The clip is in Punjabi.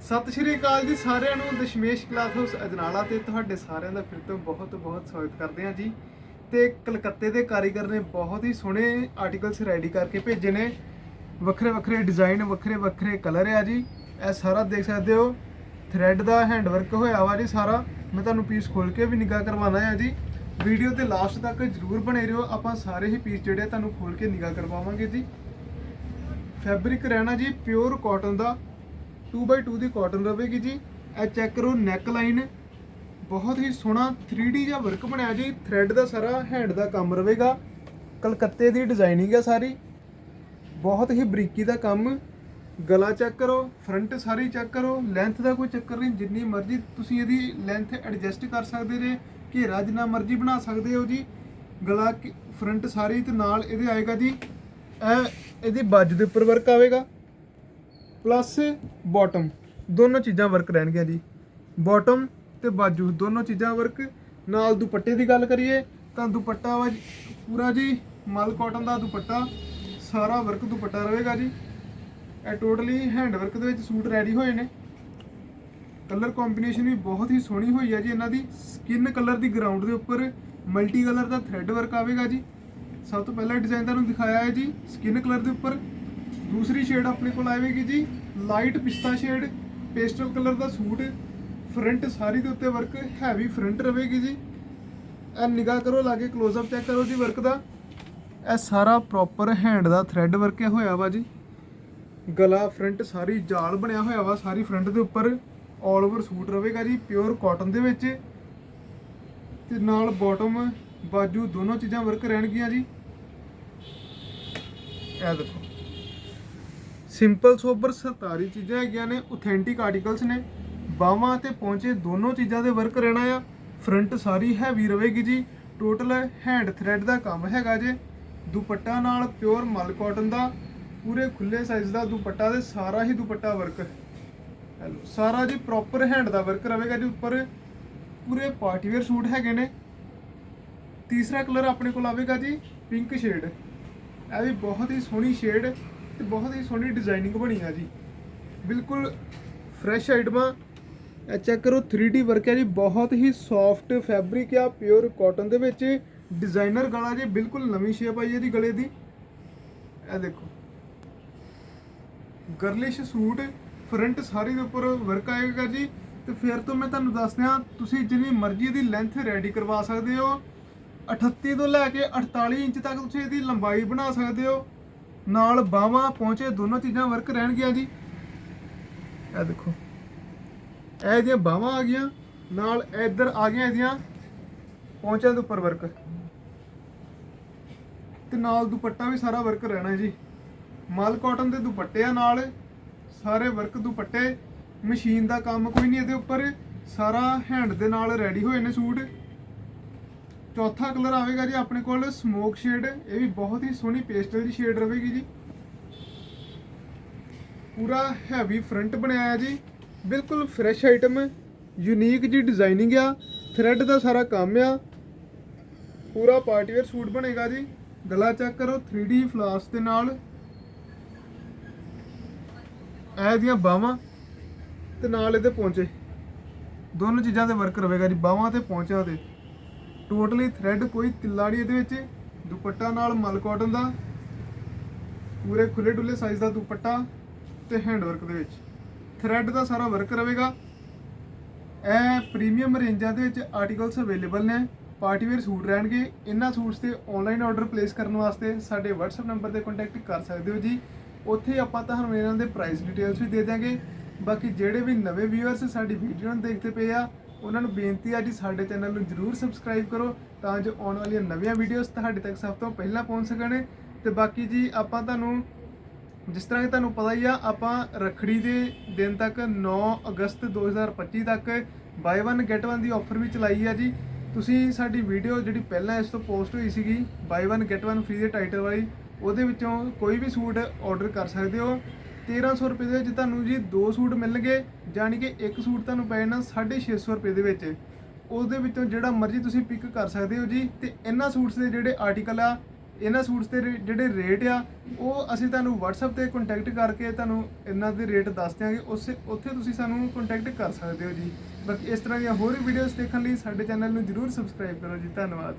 ਸਤਿ ਸ਼੍ਰੀ ਅਕਾਲ ਜੀ ਸਾਰਿਆਂ ਨੂੰ, ਦਸ਼ਮੇਸ਼ ਕਲਾਸ ਹਾਊਸ ਅਜਨਾਲਾ ਤੇ ਤੁਹਾਡੇ ਸਾਰਿਆਂ ਦਾ ਫਿਰ ਤੋਂ ਬਹੁਤ ਬਹੁਤ ਸਵਾਗਤ ਕਰਦੇ ਹਾਂ ਜੀ। ਤੇ ਕਲਕੱਤੇ ਦੇ ਕਾਰੀਗਰ ਨੇ ਬਹੁਤ ਹੀ ਸੋਹਣੇ ਆਰਟੀਕਲਸ ਰੈਡੀ ਕਰਕੇ ਭੇਜੇ ਨੇ। ਵੱਖਰੇ ਵੱਖਰੇ ਡਿਜ਼ਾਈਨ ਵੱਖਰੇ ਵੱਖਰੇ ਕਲਰ ਆ ਜੀ। ਇਹ ਸਾਰਾ ਦੇਖ ਸਕਦੇ ਹੋ ਥ੍ਰੈਡ ਦਾ ਹੈਂਡ ਵਰਕ ਹੋਇਆ ਵਾ ਜੀ ਸਾਰਾ। ਮੈਂ ਤੁਹਾਨੂੰ ਪੀਸ ਖੋਲ ਕੇ ਵੀ ਨਿਗਾਹ ਕਰਵਾਉਣਾ ਹੈ ਜੀ। ਵੀਡੀਓ ਤੇ ਲਾਸਟ ਤੱਕ ਜਰੂਰ ਬਣੇ ਰਹੋ। ਆਪਾਂ ਸਾਰੇ ਹੀ ਪੀਸ ਜਿਹੜੇ ਤੁਹਾਨੂੰ ਖੋਲ ਕੇ ਨਿਗਾਹ ਕਰਵਾਵਾਂਗੇ ਜੀ। ਫੈਬਰਿਕ ਰਹਿਣਾ ਜੀ ਪਿਓਰ ਕਾਟਨ ਦਾ। 2x2 ਦੀ ਕਾਟਨ ਰਵੇਗੀ ਜੀ। ਇਹ ਚੈੱਕ ਕਰੋ ਨੈਕ ਲਾਈਨ ਬਹੁਤ ਹੀ ਸੋਹਣਾ 3D ਜਿਹਾ ਵਰਕ ਬਣਿਆ ਜੀ। ਥ੍ਰੈਡ ਦਾ ਸਾਰਾ ਹੈਂਡ ਦਾ ਕੰਮ ਰਵੇਗਾ। ਕਲਕੱਤੇ ਦੀ ਡਿਜ਼ਾਈਨਿੰਗ ਹੈ ਸਾਰੀ। ਬਹੁਤ ਹੀ ਬਰੀਕੀ ਦਾ ਕੰਮ। ਗਲਾ ਚੈੱਕ ਕਰੋ ਫਰੰਟ ਸਾਰੀ ਚੈੱਕ ਕਰੋ। ਲੈਂਥ ਦਾ ਕੋਈ ਚੱਕਰ ਨਹੀਂ, ਜਿੰਨੀ ਮਰਜ਼ੀ ਤੁਸੀਂ ਇਹਦੀ ਲੈਂਥ ਐਡਜਸਟ ਕਰ ਸਕਦੇ ਜੇ, ਘੇਰਾ ਜਿੰਨਾ ਮਰਜ਼ੀ ਬਣਾ ਸਕਦੇ ਹੋ ਜੀ। ਗਲਾ ਫਰੰਟ ਸਾਰੀ ਤੇ ਨਾਲ ਇਹਦੇ ਆਏਗਾ ਜੀ। ਇਹ ਇਹਦੀ ਬੱਜ ਦੇ ਉੱਪਰ ਵਰਕ ਆਵੇਗਾ। ਪਲੱਸ ਬਾਟਮ, ਦੋਨੋਂ ਚੀਜ਼ਾਂ ਵਰਕ ਰਹਿਣਗੀਆਂ ਜੀ। ਬਾਟਮ ਤੇ ਬਾਜੂ, ਦੋਨੋਂ ਚੀਜ਼ਾਂ ਵਰਕ ਨਾਲ ਦੁਪੱਟੇ ਦੀ ਗੱਲ ਕਰੀਏ, ਤਾਂ ਦੁਪੱਟਾ ਵਾ ਜੀ, ਪੂਰਾ ਜੀ, ਮਲ ਕਾਟਨ ਦਾ ਦੁਪੱਟਾ, ਸਾਰਾ ਵਰਕ ਦੁਪੱਟਾ ਰਹੇਗਾ ਜੀ। ਇਹ ਟੋਟਲੀ ਹੈਂਡ ਵਰਕ ਦੇ ਵਿੱਚ ਸੂਟ ਰੈਡੀ ਹੋਏ ਨੇ। ਕਲਰ ਕੰਬੀਨੇਸ਼ਨ ਵੀ ਬਹੁਤ ਹੀ ਸੋਹਣੀ ਹੋਈ ਹੈ ਜੀ ਇਹਨਾਂ ਦੀ। ਸਕਿਨ ਕਲਰ ਦੀ ਗਰਾਊਂਡ ਦੇ ਉੱਪਰ ਮਲਟੀ ਕਲਰ ਦਾ ਥ੍ਰੈਡ ਵਰਕ ਆਵੇਗਾ ਜੀ। ਸਭ ਤੋਂ ਪਹਿਲਾ ਡਿਜ਼ਾਈਨ ਤੁਹਾਨੂੰ ਦਿਖਾਇਆ ਹੈ ਜੀ ਸਕਿਨ ਕਲਰ ਦੇ ਉੱਪਰ। ਦੂਸਰੀ ਸ਼ੇਡ ਆਪਣੇ ਕੋਲ ਆਵੇਗੀ ਜੀ ਲਾਈਟ ਪਿਸਤਾ ਸ਼ੇਡ ਪੇਸਟਲ ਕਲਰ ਦਾ ਸੂਟ ਫਰੰਟ ਸਾਰੀ ਦੇ ਉੱਤੇ ਵਰਕ ਹੈਵੀ ਫਰੰਟ ਰਹੇਗੀ ਜੀ। ਇਹ ਨਿਗਾਹ ਕਰੋ, ਲਾਗੇ ক্লোਜ਼ ਅਪ ਚੈੱਕ ਕਰੋ ਜੀ ਵਰਕ ਦਾ। ਇਹ ਸਾਰਾ ਪ੍ਰੋਪਰ ਹੈਂਡ ਦਾ ਥਰੈਡ ਵਰਕ ਹੋਇਆ ਵਾ ਜੀ। ਗਲਾ ਫਰੰਟ ਸਾਰੀ ਜਾਲ ਬਣਿਆ ਹੋਇਆ ਵਾ, ਸਾਰੀ ਫਰੰਟ ਦੇ ਉੱਪਰ। ਆਲ ਓਵਰ ਸੂਟ ਰਹੇਗਾ ਜੀ ਪਿਓਰ ਕਾਟਨ ਦੇ ਵਿੱਚ। ਤੇ ਨਾਲ ਬਾਟਮ ਬਾਜੂ ਦੋਨੋਂ ਚੀਜ਼ਾਂ ਵਰਕ ਰਹਿਣਗੀਆਂ ਜੀ। ਇਹ ਦੇਖੋ। ਸਿੰਪਲ, ਸੋਬਰ, ਸਰਤਾਰੀ ਚੀਜ਼ਾਂ ਹੈਗੀਆਂ ਨੇ ਆਥੈਂਟਿਕ ਆਰਟੀਕਲਸ ਨੇ। ਬਾਹਾਂ ਤੇ ਪਹੁੰਚੇ ਦੋਨੋਂ ਚੀਜ਼ਾਂ ਦੇ ਵਰਕ ਰਹਿਣਾ ਆ। ਫਰੰਟ ਸਾਰੀ ਹੈਵੀ ਰਵੇਗੀ ਜੀ। ਟੋਟਲ ਹੈਂਡ ਥ੍ਰੈਡ ਦਾ ਕੰਮ ਹੈਗਾ ਜੇ। ਦੁਪੱਟਾ ਨਾਲ ਪਿਓਰ ਮਲ ਕਾਟਨ ਦਾ, ਪੂਰੇ ਖੁੱਲੇ ਸਾਈਜ਼ ਦਾ ਦੁਪੱਟਾ ਤੇ ਸਾਰਾ ਹੀ ਦੁਪੱਟਾ ਵਰਕ ਹੈਲੋ ਸਾਰਾ ਜੀ ਪ੍ਰੋਪਰ ਹੈਂਡ ਦਾ ਵਰਕ ਰਵੇਗਾ ਜੀ ਉੱਪਰ। ਪੂਰੇ ਪਾਰਟੀ ਵੇਅਰ ਸੂਟ ਹੈਗੇ ਨੇ। ਤੀਸਰਾ ਕਲਰ ਆਪਣੇ ਕੋਲ ਆਵੇਗਾ ਜੀ ਪਿੰਕ ਸ਼ੇਡ ਇਹ ਵੀ ਬਹੁਤ ਹੀ ਸੋਹਣੀ ਸ਼ੇਡ ਤੇ ਬਹੁਤ ਹੀ ਸੋਹਣੀ ਡਿਜ਼ਾਈਨਿੰਗ ਬਣੀ ਆ ਜੀ। ਬਿਲਕੁਲ ਫਰੈਸ਼ ਆਈਟਮਾਂ ਇਹ ਚੈੱਕ ਕਰੋ 3D ਵਰਕ ਹੈ ਜੀ। ਬਹੁਤ ਹੀ ਸੌਫਟ ਫੈਬਰਿਕ ਆ ਪਿਓਰ ਕਾਟਨ ਦੇ ਵਿੱਚ। ਡਿਜ਼ਾਈਨਰ ਗਲਾ ਜੀ, ਬਿਲਕੁਲ ਨਵੀਂ ਸ਼ੇਪ ਆਈ ਹੈ ਜੀ ਗਲੇ ਦੀ। ਇਹ ਦੇਖੋ। ਗਰਲਿਸ਼ ਸੂਟ ਫਰੰਟ ਸਾਰੀ ਦੇ ਉੱਪਰ ਵਰਕ ਆਏਗਾ ਜੀ। ਤੇ ਫਿਰ ਤੋਂ ਮੈਂ ਤੁਹਾਨੂੰ ਦੱਸਦਿਆਂ ਤੁਸੀਂ ਜਿੰਨੀ ਮਰਜ਼ੀ ਦੀ ਲੈਂਥ ਰੈਡੀ ਕਰਵਾ ਸਕਦੇ ਹੋ। 38 ਤੋਂ ਲੈ ਕੇ 48 ਇੰਚ ਤੱਕ ਤੁਸੀਂ ਇਹਦੀ ਲੰਬਾਈ ਬਣਾ ਸਕਦੇ ਹੋ। ਨਾਲ ਬਾਹਾਂ ਪਹੁੰਚੇ, ਦੋਨੋਂ ਚੀਜ਼ਾਂ ਵਰਕ ਰਹਿਣਗੀਆਂ ਜੀ। ਇਹ ਦੇਖੋ। ਇਹ ਇਹਦੀਆਂ ਬਾਹਾਂ ਆ ਗਈਆਂ, ਨਾਲ ਇੱਧਰ ਆ ਗਈਆਂ ਇਹਦੀਆਂ ਪਹੁੰਚਿਆਂ ਦੇ ਉੱਪਰ ਵਰਕ ਤੇ ਨਾਲ ਦੁਪੱਟਾ ਵੀ ਸਾਰਾ ਵਰਕ ਰਹਿਣਾ ਜੀ। ਮਲ ਕਾਟਨ ਦੇ ਦੁਪੱਟੇ ਆ ਨਾਲ ਸਾਰੇ ਵਰਕ ਦੁਪੱਟੇ। ਮਸ਼ੀਨ ਦਾ ਕੰਮ ਕੋਈ ਨਹੀਂ ਇਹਦੇ ਉੱਪਰ। ਸਾਰਾ ਹੈਂਡ ਦੇ ਨਾਲ ਰੈਡੀ ਹੋਏ ਨੇ ਸੂਟ। ਚੌਥਾ ਕਲਰ ਆਵੇਗਾ ਜੀ ਆਪਣੇ ਕੋਲ ਸਮੋਕ ਸ਼ੇਡ ਇਹ ਵੀ ਬਹੁਤ ਹੀ ਸੋਹਣੀ ਪੇਸਟਲ ਦੀ ਸ਼ੇਡ ਰਹੇਗੀ ਜੀ। ਪੂਰਾ ਹੈਵੀ ਫਰੰਟ ਬਣਾਇਆ ਹੈ ਜੀ। ਬਿਲਕੁਲ ਫਰੈਸ਼ ਆਈਟਮ ਯੂਨੀਕ ਜੀ ਡਿਜ਼ਾਈਨਿੰਗ ਆ। ਥ੍ਰੈਡ ਦਾ ਸਾਰਾ ਕੰਮ ਆ। ਪੂਰਾ ਪਾਰਟੀ ਵੇਅਰ ਸੂਟ ਬਣੇਗਾ ਜੀ। ਗਲਾ ਚੈੱਕ ਕਰੋ 3D ਫਲਾਸ ਦੇ ਨਾਲ। ਇਹ ਦੀਆਂ ਬਾਹਾਂ ਤੇ ਨਾਲ ਇਹਦੇ ਪਹੁੰਚੇ ਦੋਨੋਂ ਚੀਜ਼ਾਂ ਦੇ ਵਰਕ ਰਹੇਗਾ ਜੀ, ਬਾਹਾਂ ਤੇ ਪਹੁੰਚਿਆਂ ਤੇ। ਟੋਟਲੀ ਥ੍ਰੈਡ ਕੋਈ ਤਿੱਲਾੜੀ ਇਹਦੇ ਵਿੱਚ, ਦੁਪੱਟਾ ਨਾਲ ਮਲ ਕਾਟਨ ਦਾ, ਪੂਰੇ ਖੁੱਲੇ ਡੁੱਲੇ ਸਾਈਜ਼ ਦਾ ਦੁਪੱਟਾ ਤੇ ਹੈਂਡ ਵਰਕ ਦੇ ਵਿੱਚ। ਥ੍ਰੈਡ ਦਾ ਸਾਰਾ ਵਰਕ ਰਹੇਗਾ। ਇਹ ਪ੍ਰੀਮੀਅਮ ਰੇਂਜਾਂ ਦੇ ਵਿੱਚ ਆਰਟੀਕਲਸ ਅਵੇਲੇਬਲ ਨੇ ਪਾਰਟੀ ਵੇਅਰ ਸੂਟ ਰਹਿਣਗੇ। ਇਹਨਾਂ ਸੂਟਸ ਤੇ ਆਨਲਾਈਨ ਆਰਡਰ ਪਲੇਸ ਕਰਨ ਵਾਸਤੇ ਸਾਡੇ WhatsApp ਨੰਬਰ ਤੇ ਕੰਟੈਕਟ ਕਰ ਸਕਦੇ ਹੋ ਜੀ। ਉੱਥੇ ਆਪਾਂ ਤੁਹਾਨੂੰ ਇਹਨਾਂ ਦੇ ਪ੍ਰਾਈਸ ਡਿਟੇਲਸ ਵੀ ਦੇ ਦਿਆਂਗੇ। ਬਾਕੀ ਜਿਹੜੇ ਵੀ ਨਵੇਂ ਵਿਊਅਰਸ ਸਾਡੀ ਵੀਡੀਓ ਨੂੰ ਦੇਖਦੇ ਪਏ ਆ ਉਹਨਾਂ ਨੂੰ ਬੇਨਤੀ ਆ ਜੀ ਸਾਡੇ ਚੈਨਲ ਨੂੰ ਜਰੂਰ ਸਬਸਕ੍ਰਾਈਬ ਕਰੋ ਤਾਂ ਜੋ ਆਉਣ ਵਾਲੀਆਂ ਨਵੀਆਂ ਵੀਡੀਓਜ਼ ਤੁਹਾਡੇ ਤੱਕ ਸਭ ਤੋਂ ਪਹਿਲਾਂ ਪਹੁੰਚ ਸਕਣ। ਤੇ ਬਾਕੀ ਜੀ ਆਪਾਂ ਤੁਹਾਨੂੰ, ਜਿਸ ਤਰ੍ਹਾਂ ਕਿ ਤੁਹਾਨੂੰ ਪਤਾ ਹੀ ਆ, ਆਪਾਂ ਰਖੜੀ ਦੇ ਦਿਨ ਤੱਕ 9 ਅਗਸਤ 2025 ਤੱਕ ਬਾਈ 1 ਗੈਟ 1 ਦੀ ਆਫਰ ਵੀ ਚਲਾਈ ਆ ਜੀ। ਤੁਸੀਂ ਸਾਡੀ ਵੀਡੀਓ ਜਿਹੜੀ ਪਹਿਲਾਂ ਇਸ ਤੋਂ ਪੋਸਟ ਹੋਈ ਸੀਗੀ ਬਾਈ 1 ਗੈਟ 1 ਫ੍ਰੀ ਦੇ ਟਾਈਟਲ ਵਾਲੀ, ਉਹਦੇ ਵਿੱਚੋਂ ਕੋਈ ਵੀ ਸੂਟ ਆਰਡਰ ਕਰ ਸਕਦੇ ਹੋ। 1300 ਰੁਪਏ ਦੇ ਵਿੱਚ ਤੁਹਾਨੂੰ ਜੀ ਦੋ ਸੂਟ ਮਿਲਣਗੇ ਯਾਨੀ ਕਿ ਇੱਕ ਸੂਟ ਤੁਹਾਨੂੰ ਪੈ ਜਾਣਾ 650 ਰੁਪਏ ਦੇ ਵਿੱਚ। ਉਹਦੇ ਵਿੱਚੋਂ ਜਿਹੜਾ ਮਰਜ਼ੀ ਤੁਸੀਂ ਪਿਕ ਕਰ ਸਕਦੇ ਹੋ ਜੀ, ਤੇ ਇਹਨਾਂ ਸੂਟਸ ਦੇ ਜਿਹੜੇ ਆਰਟੀਕਲ ਆ, ਇਹਨਾਂ ਸੂਟਸ ਦੇ ਰੇ- ਜਿਹੜੇ ਰੇਟ ਆ, ਉਹ ਅਸੀਂ ਤੁਹਾਨੂੰ WhatsApp ਤੇ ਕੰਟੈਕਟ ਕਰਕੇ ਤੁਹਾਨੂੰ ਇਹਨਾਂ ਦੇ ਰੇਟ ਦੱਸ ਦਿਆਂਗੇ, ਉਸੇ, ਉੱਥੇ ਤੁਸੀਂ ਸਾਨੂੰ ਕੰਟੈਕਟ ਕਰ ਸਕਦੇ ਹੋ ਜੀ। ਬਾਕੀ ਇਸ ਤਰ੍ਹਾਂ ਦੀਆਂ ਹੋਰ ਵੀਡੀਓਜ਼ ਦੇਖਣ ਲਈ ਸਾਡੇ ਚੈਨਲ ਨੂੰ ਜਰੂਰ ਸਬਸਕ੍ਰਾਈਬ ਕਰੋ ਜੀ, ਧੰਨਵਾਦ।